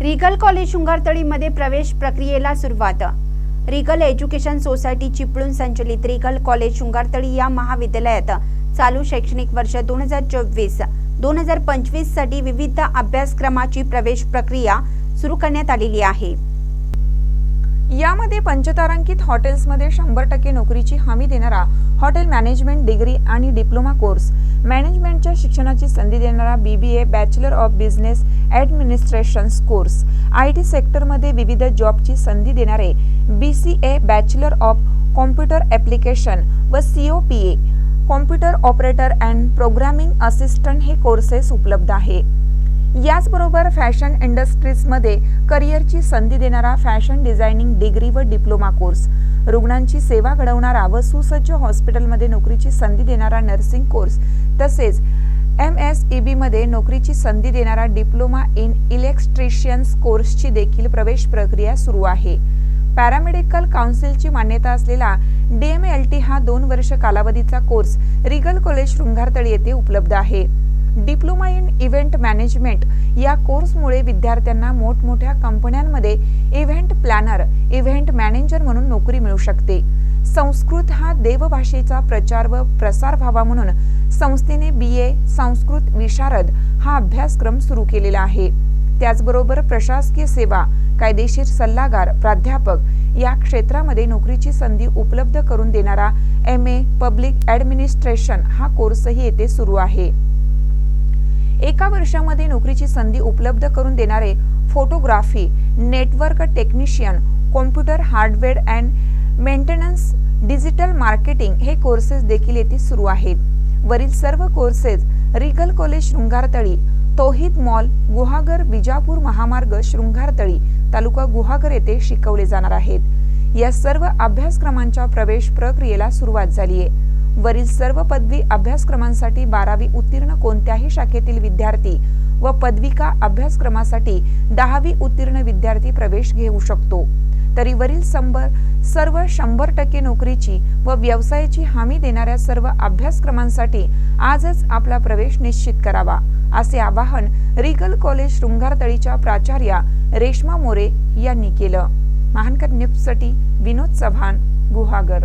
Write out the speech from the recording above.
Regal college शृंगारतळीमध्ये प्रवेश प्रक्रियेला सुरुवात. रिगल एज्युकेशन सोसायटी चिपळूण संचलित रिगल कॉलेज शृंगारतळी या महाविद्यालयात चालू शैक्षणिक वर्ष दोन हजार चोवीस दोन हजार पंचवीससाठी विविध अभ्यासक्रमाची प्रवेश प्रक्रिया सुरू करण्यात आलेली आहे. यामध्ये पंचतारांकित हॉटेल्समध्ये शंभर टक्के नोकरीची हमी देणारा हॉटेल मॅनेजमेंट डिग्री आणि डिप्लोमा कोर्स. मॅनेजमेंटच्या शिक्षणाची संधी देणारा B B A bachelor of business administration course. I T सेक्टरमध्ये विविध जॉबची संधी देणारे B C A bachelor of computer application व C O P A computer operator and programming assistant हे कोर्सेस उपलब्ध आहे. याचबरोबर फॅशन इंडस्ट्रीजमध्ये करिअरची संधी देणारा फॅशन डिझायनिंग डिग्री व डिप्लोमा कोर्स. रुग्णांची सेवा घडवणारा व सुसज्ज हॉस्पिटलमध्ये नोकरीची संधी देणारा नर्सिंग कोर्स. तसेच एम एस ई बीमध्ये नोकरीची संधी देणारा डिप्लोमा इन इलेक्ट्रिशियन्स कोर्सची देखील प्रवेश प्रक्रिया सुरू आहे. पॅरामेडिकल काउन्सिलची मान्यता असलेला डी एम एल टी हा दोन वर्ष कालावधीचा कोर्स रिगल कॉलेज शृंगारतळी येथे उपलब्ध आहे. डिप्लोमा इन इव्हेंट मॅनेजमेंट या कोर्समुळे विद्यार्थ्यांना मोठमोठ्या कंपन्यांमध्ये इव्हेंट प्लॅनर इव्हेंट मॅनेजर म्हणून नोकरी मिळू शकते. संस्कृत हा देवभाषेचा प्रचार व प्रसार व्हावा म्हणून संस्थेने बी ए संस्कृत विशारद हा अभ्यासक्रम सुरू केलेला आहे. त्याचबरोबर प्रशासकीय सेवा कायदेशीर सल्लागार प्राध्यापक या क्षेत्रामध्ये नोकरीची संधी उपलब्ध करून देणारा एम ए पब्लिक ॲडमिनिस्ट्रेशन हा कोर्सही येथे सुरू आहे. एका वर्षामध्ये नोकरीची संधी उपलब्ध करून देणारे photography network technician computer hardware and maintenance digital marketing हे कोर्सेस देखील येथे सुरू आहेत. वरील सर्व courses regal college Shringartali Tohit mall Guhagar Vijapur महामार्ग शृंगारतळी तालुका गुहागर येथे शिकवले जाणार आहेत. या सर्व अभ्यासक्रमांच्या प्रवेश प्रक्रियेला सुरुवात झाली आहे वरील सर्व पदवी अभ्यासक्रमांसाठी बारावी उत्तीर्ण कोणत्याही शाखेतील विद्यार्थी व पदविका अभ्यासक्रमासाठी दहावी उत्तीर्ण विद्यार्थी प्रवेश घेऊ शकतो. तरी वरील संबर सर्व शंभर टक्के नोकरीची व व्यवसायाची हमी देणाऱ्या सर्व अभ्यासक्रमांसाठी आजच आपला प्रवेश निश्चित करावा असे आवाहन रिगल कॉलेज शृंगारतळीच्या प्राचार्या रेश्मा मोरे यांनी केलं. महानकर न्यूजसाठी विनोद चव्हाण गुहागर.